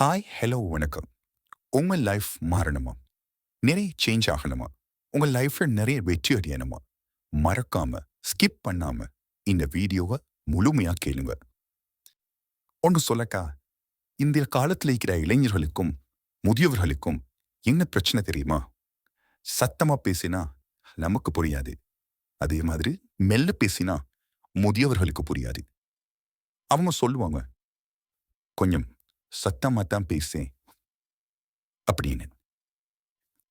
Hi hello வணக்கம். உங்கள் life மாறணுமா? நிறைய சேஞ்ச் ஆகணுமா? உங்கள் லைஃப்ல நிறைய வெற்றி அடையணுமா? மறக்காம ஸ்கிப் பண்ணாம இந்த வீடியோவை முழுமையா கேளுங்க. ஒன்று சொல்லக்கா இந்த காலத்துல இருக்கிற இளைஞர்களுக்கும் முதியவர்களுக்கும் என்ன பிரச்சனை தெரியுமா? சத்தமா பேசினா நமக்கு புரியாது. அதே மாதிரி மெல்ல பேசினா முதியவர்களுக்கு புரியாது. அவங்க சொல்லுவாங்க கொஞ்சம் சத்தமா தான் பேசேன். அப்படின்னு.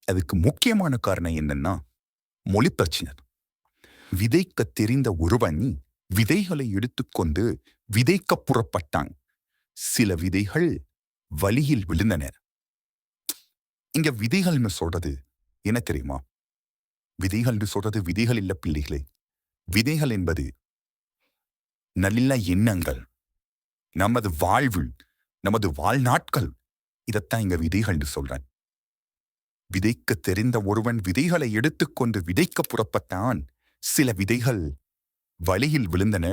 அதுக்கு முக்கியமான காரணம் என்னன்னா மொழி பிரச்சனை. விதைக்க தெரிந்த ஒருவன் விதைகளை எடுத்துக்கொண்டு விதைக்க புறப்பட்டான். சில விதைகள் வழியில் விழுந்தன. இங்க விதைகள்னு சொல்றது என்ன தெரியுமா? விதைகள்னு சொல்றது விதைகள் இல்ல பிள்ளைகளே. விதைகள் என்பது நல்ல எண்ணங்கள் நமது வாழ்வு நமது வாழ்நாட்கள். இதைத்தான் இங்க விதைகள்னு சொல்றேன் விதைக்க தெரிந்த ஒருவன் விதைகளை எடுத்துக்கொண்டு விதைக்க புறப்பட்டான். சில விதைகள் வழியில் விழுந்தன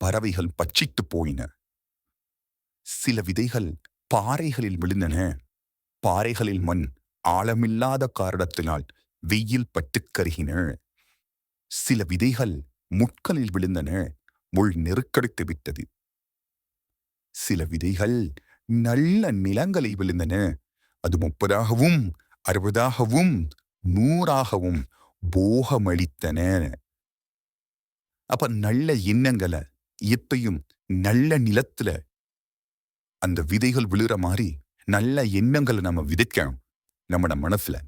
பறவைகள் பச்சித்து போயின. சில விதைகள் பாறைகளில் விழுந்தன பாறைகளில் மண் ஆழமில்லாத காரணத்தினால் வெயில் பட்டுக்கருகின சில விதைகள் முட்களில் விழுந்தன முள் நெருக்கடித்து விட்டது. சில விதைகள் நல்ல நிலங்களை விழுந்தன. அது முப்பதாகவும் அறுபதாகவும் நூறாகவும் போகமளித்தன. அப்ப நல்ல எண்ணங்களை எப்பயும் நல்ல நிலத்துல அந்த விதைகள் விழுற மாதிரி நல்ல எண்ணங்களை நம்ம விதைக்கணும் நம்மட மனசுல.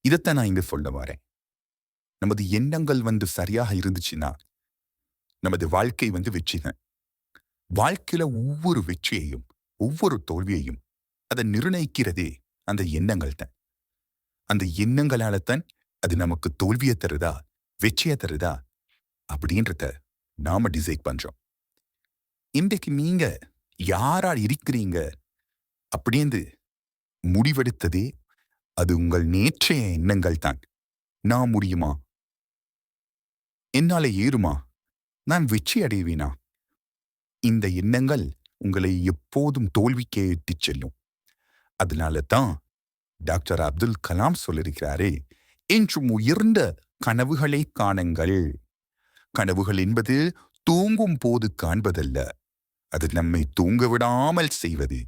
இதைத்தான் நான் இங்க சொல்ல வரேன். நமது எண்ணங்கள் வந்து சரியாக இருந்துச்சுன்னா நமது வாழ்க்கை வந்து வெற்றிதான். வாழ்க்கையில ஒவ்வொரு வெற்றியையும் ஒவ்வொரு தோல்வியையும் அதை நிர்ணயிக்கிறதே அந்த எண்ணங்கள் தான். அந்த எண்ணங்களால தான் அது நமக்கு தோல்வியை தருதா வெற்றியை தருதா அப்படின்றத நாம டிசைட் பண்றோம். இன்றைக்கு நீங்க யாரா இருக்கிறீங்க அப்படின்னு முடிவெடுத்ததே அது உங்கள் நேற்றைய எண்ணங்கள் தான். நான் முடியுமா? என்னால ஏறுமா? நான் வெற்றி அடைவேனா? இந்த எண்ணங்கள் உங்களை எப்போதும் தோல்விக்கே இட்டுச் செல்லும். அதனால தான் டாக்டர் அப்துல் கலாம் சொல்லியிருக்கிறாரே என்றும் உயர்ந்த கனவுகளை காணுங்கள். கனவுகள் என்பது தூங்கும் போது காண்பதல்ல. அது நம்மை தூங்க விடாமல் செய்வது.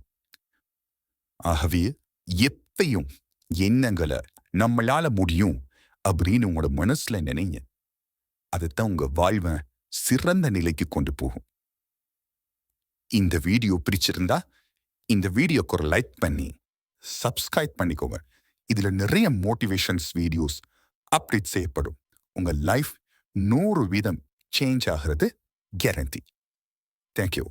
ஆகவே எப்பையும் எண்ணங்களை நம்மளால முடியும் அப்படின்னு உங்களோட மனசுல நினைங்க. அதுதான் உங்க வாழ்வை சிறந்த நிலைக்கு கொண்டு போகும். இந்த வீடியோ பிடிச்சிருந்தா இந்த வீடியோக்கு ஒரு லைக் பண்ணி சப்ஸ்கிரைப் பண்ணிக்கோங்க. இதுல நிறைய மோட்டிவேஷன்ஸ் வீடியோஸ் அப்டேட் செய்யப்படும். உங்க லைஃப் நூறு வீதம் சேஞ்ச் ஆகிறது கேரண்டி தேங்க்யூ